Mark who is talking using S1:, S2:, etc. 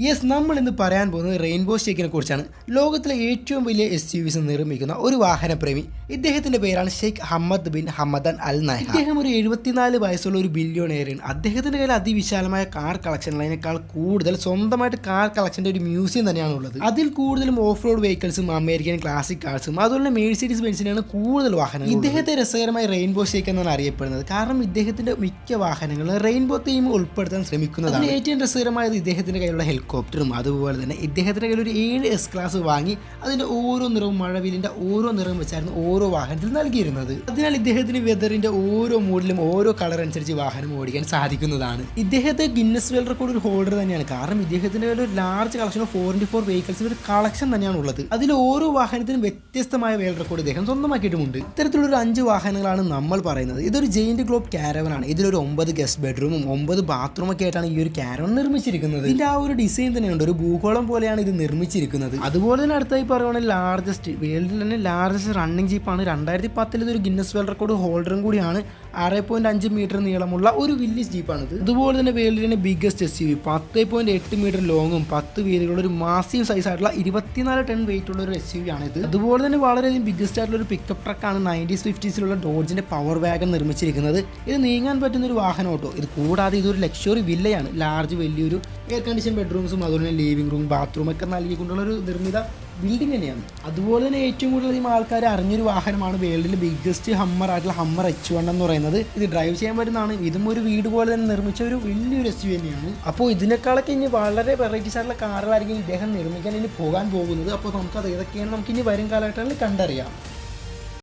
S1: Yes നമ്മൾ ഇന്ന് പറയാൻ പോകുന്നത് റെയിൻബോ ഷേക്കിനെ കുറിച്ചാണ്. ലോകത്തിലെ ഏറ്റവും വലിയ എസ് യു വിസ് നിർമ്മിക്കുന്ന ഒരു വാഹനപ്രേമി. ഇദ്ദേഹത്തിന്റെ പേരാണ് Sheikh Hamad bin Hamdan Al Nahyan ഇദ്ദേഹം ഒരു എഴുപത്തിനാല് വയസ്സുള്ള ഒരു ബില്യോണേറിയൻ അദ്ദേഹത്തിന്റെ കയ്യിൽ അതിവിശാലമായ കാർ കളക്ഷൻ അതിനേക്കാൾ കൂടുതൽ സ്വന്തമായിട്ട് കാർ കളക്ഷന്റെ ഒരു മ്യൂസിയം തന്നെയാണ് ഉള്ളത്. അതിൽ കൂടുതലും ഓഫ് റോഡ് വെഹിക്കിൾസും അമേരിക്കൻ ക്ലാസിക് കാർസും അതുപോലെ മേഴ്സിഡീസ് ബെൻസിനാണ് കൂടുതൽ വാഹനങ്ങൾ ഇദ്ദേഹത്തെ രസകരമായ റെയിൻബോ ഷെയ്ക്ക് എന്നാണ് അറിയപ്പെടുന്നത്. കാരണം ഇദ്ദേഹത്തിന്റെ മിക്ക വാഹനങ്ങളും റെയിൻബോ തീം ഉൾപ്പെടുത്താൻ ശ്രമിക്കുന്നതാണ്. ഏറ്റവും രസകരമായത് ഇദ്ദേഹത്തിന്റെ കയ്യിലുള്ള ഹെലികോപ്റ്ററും അതുപോലെ തന്നെ ഇദ്ദേഹത്തിന്റെ കയ്യിൽ ഒരു ഏഴ് എസ് ക്ലാസ് വാങ്ങി അതിന്റെ ഓരോ നിറവും മഴവിലിന്റെ ഓരോ നിറവും വെച്ചായിരുന്നു ഓരോ വാഹനത്തിൽ നൽകിയിരുന്നത്. അതിനാൽ ഇദ്ദേഹത്തിന് വെതറിന്റെ ഓരോ മൂഡിലും ഓരോ കളർ അനുസരിച്ച് വാഹനം ഓടിക്കാൻ സാധിക്കുന്നതാണ്. ഇദ്ദേഹത്തെ ഗിന്നസ് വേൾഡ് റെക്കോർഡ് ഒരു ഹോൾഡർ തന്നെയാണ്. കാരണം ഇദ്ദേഹത്തിന്റെ ഒരു large collection of four into four വെഹിക്കിൾസിന്റെ ഒരു കളക്ഷൻ തന്നെയാണ് ഉള്ളത്. അതിൽ ഓരോ വാഹനത്തിനും വ്യത്യസ്തമായ വേൾഡ് റെക്കോർഡ് ഇദ്ദേഹം സ്വന്തമാക്കിയിട്ടുമുണ്ട്. ഇത്തരത്തിലുള്ള ഒരു അഞ്ച് വാഹനങ്ങളാണ് നമ്മൾ പറയുന്നത്. ഇതൊരു ജെയിന്റ് ഗ്ലോബ് കാരവനാണ് ഇതിലൊരു ഒമ്പത് ഗസ്റ്റ് ബെഡ്റൂമും ഒമ്പത് ബാത്റൂം ഒക്കെ ആയിട്ടാണ് ഈ ഒരു കാരവൻ നിർമ്മിച്ചിരിക്കുന്നത്. ഇതിന്റെ ആ ഒരു ഡിസൈൻ തന്നെയുണ്ട്. ഒരു ഭൂഗോളം പോലെയാണ് ഇത് നിർമ്മിച്ചിരിക്കുന്നത്. അതുപോലെ തന്നെ അടുത്തായി പറയുവാണെങ്കിൽ ലാർജസ്റ്റ് വേൾഡിൽ തന്നെ ലാർജസ്റ്റ് റണ്ണിംഗ് ജീപ്പാണ് രണ്ടായിരത്തി പത്തിൽ ഇതൊരു ഗിന്നസ് വേൾഡ് റെക്കോർഡ് ഹോൾഡറും കൂടിയാണ്. ആറ് പോയിന്റ് അഞ്ച് മീറ്റർ നീളമുള്ള ഒരു വില്ലേജ് ജീപ്പാണിത്. അതുപോലെ തന്നെ വേൾഡിലെ ബിഗ്ഗസ്റ്റ് എസ് യു വി പത്ത് പോയിന്റ് എട്ട് മീറ്റർ ലോങ്ങും പത്ത് വീലുകളുള്ള ഒരു മാസീവ് സൈസ് ആയിട്ടുള്ള ഇരുപത്തിനാല് ടൺ വെയിറ്റ് ഉള്ള ഒരു എസ് യു വി ആണ് ഇത് അതുപോലെ തന്നെ വളരെയധികം ബിഗ്ഗസ്റ്റ് ആയിട്ടുള്ള ഒരു പിക്കപ്പ് ട്രക്കാണ് നയന്റീസ് ഫിഫ്റ്റീസിലുള്ള ഡോഡ്ജിന്റെ പവർ വാഗൺ നിർമ്മിച്ചിരിക്കുന്നത്. ഇത് നീങ്ങാൻ പറ്റുന്ന ഒരു വാഹനം ഓട്ടോ ഇത് കൂടാതെ ഇതൊരു ലക്ഷറി വില്ലയാണ് ലാർജ് വലിയൊരു എയർ കണ്ടീഷൻ ബെഡ്റൂംസും അതുപോലെ തന്നെ ലിവിംഗ് റൂം ബാത്റൂം ഒക്കെ നൽകിക്കൊണ്ടുള്ള ഒരു നിർമ്മിത ബിൽഡിംഗ് തന്നെയാണ്. അതുപോലെ തന്നെ ഏറ്റവും കൂടുതൽ അധികം ആൾക്കാർ അറിഞ്ഞൊരു വാഹനമാണ് വേൾഡിലെ ബിഗ്ഗസ്റ്റ് ഹമ്മർ ആയിട്ടുള്ള ഹമ്മർ എച്ച് വൺ എന്ന് പറയുന്നത്. ഇത് ഡ്രൈവ് ചെയ്യാൻ പറ്റുന്നതാണ്. ഇതും ഒരു വീട് പോലെ തന്നെ നിർമ്മിച്ച ഒരു വലിയൊരു എസ് യു തന്നെയാണ്. അപ്പോൾ ഇതിനേക്കാളൊക്കെ ഇനി വളരെ വെറൈറ്റീസ് ആയിട്ടുള്ള കാറുകളായിരിക്കും ഇദ്ദേഹം നിർമ്മിക്കാൻ ഇനി പോകാൻ പോകുന്നത്. അപ്പോൾ നമുക്കത് ഏതൊക്കെയാണ് നമുക്ക് ഇനി വരും കാലഘട്ടങ്ങളിൽ കണ്ടറിയാം.